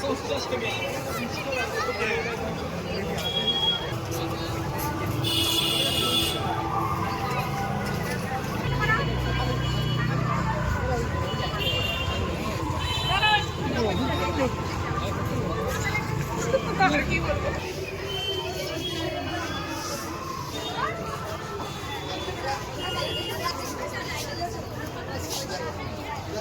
소스 시켜면.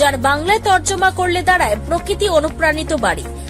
যার বাংলায় তর্জমা করলে দাঁড়ায় প্রকৃতি অনুপ্রাণিত বাড়ি।